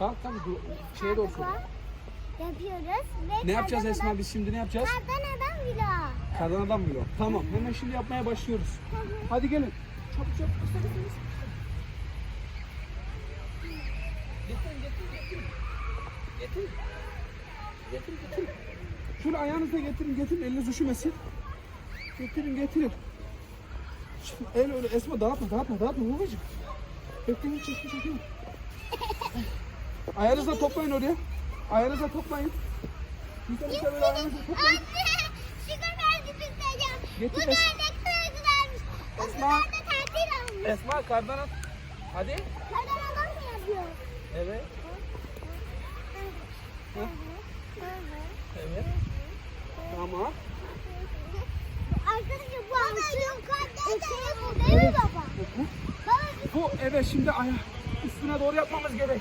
Kalk kalk dur. Şeye doğru koy. Yapıyoruz. Ve Ne yapacağız kardan Esma adam- biz şimdi ne yapacağız? Kardan adam vlog. Kardan adam vlog. Tamam hemen şimdi yapmaya başlıyoruz. Hadi gelin. Çabuk çabuk. Hadi, hadi, hadi. Getir getir getir. Getir. Getir getir. Şöyle ayağınızla getirin getirin eliniz üşümesin. Getirin getirin. Şimdi el öyle Esma dağıtma dağıtma dağıtma babacığım. Bekleyin çekin çekin. Ayağınızla toplayın oraya. Ayağınızla toplayın. Bir tane şöyle ayağınızla toplayın. Anne, şeker verdi ya. Getir Bu Es- kadar güzelmiş. Esma. kadar da tatil almış. Esma kardan at. Hadi. Kardan adam mı yapıyor? Evet. Hı? Evet. Tamam. Arkadaşlar bu altın eşeği bu değil mi baba? Bu, Baba bu evet şimdi aya üstüne doğru yapmamız gerek.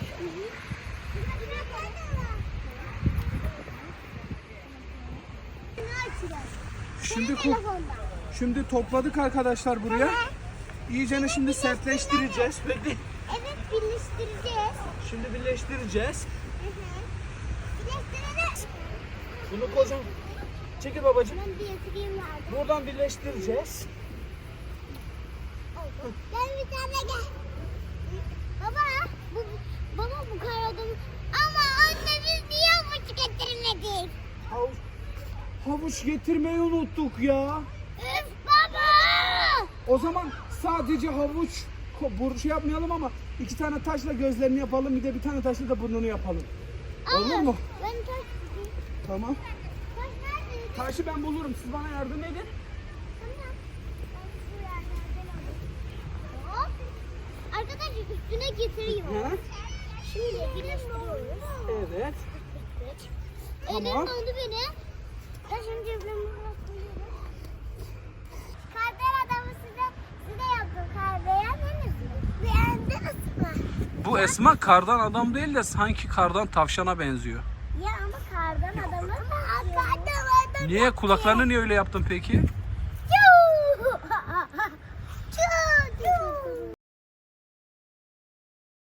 Şimdi telefonda. şimdi topladık arkadaşlar buraya. İyicene şimdi sertleştireceğiz. Bekle. Evet birleştireceğiz. Şimdi birleştireceğiz. Birleştireceğiz. Bunu kocaman. Çekil babacığım. Ben. Buradan birleştireceğiz. Gel bir tane gel. Baba bu baba bu kar adamı. Ama anne biz niye havuç getirmedik? Havuç, havuç getirmeyi unuttuk ya. Üf baba. O zaman sadece havuç ko- bu şey yapmayalım ama iki tane taşla gözlerini yapalım bir de bir tane taşla da burnunu yapalım. Olur mu? Ben taş. Tamam. Taş? Taşı ben bulurum. Siz bana yardım edin. Arkadaşlar üstüne getiriyor. Ha? Şimdi birleştiriyoruz. Evet. Elim Tamam. dondu beni. Bu Esma kardan adam değil de sanki kardan tavşana benziyor. Ya ama kardan adamı Kardan adam. Niye kulaklarını niye öyle yaptın peki?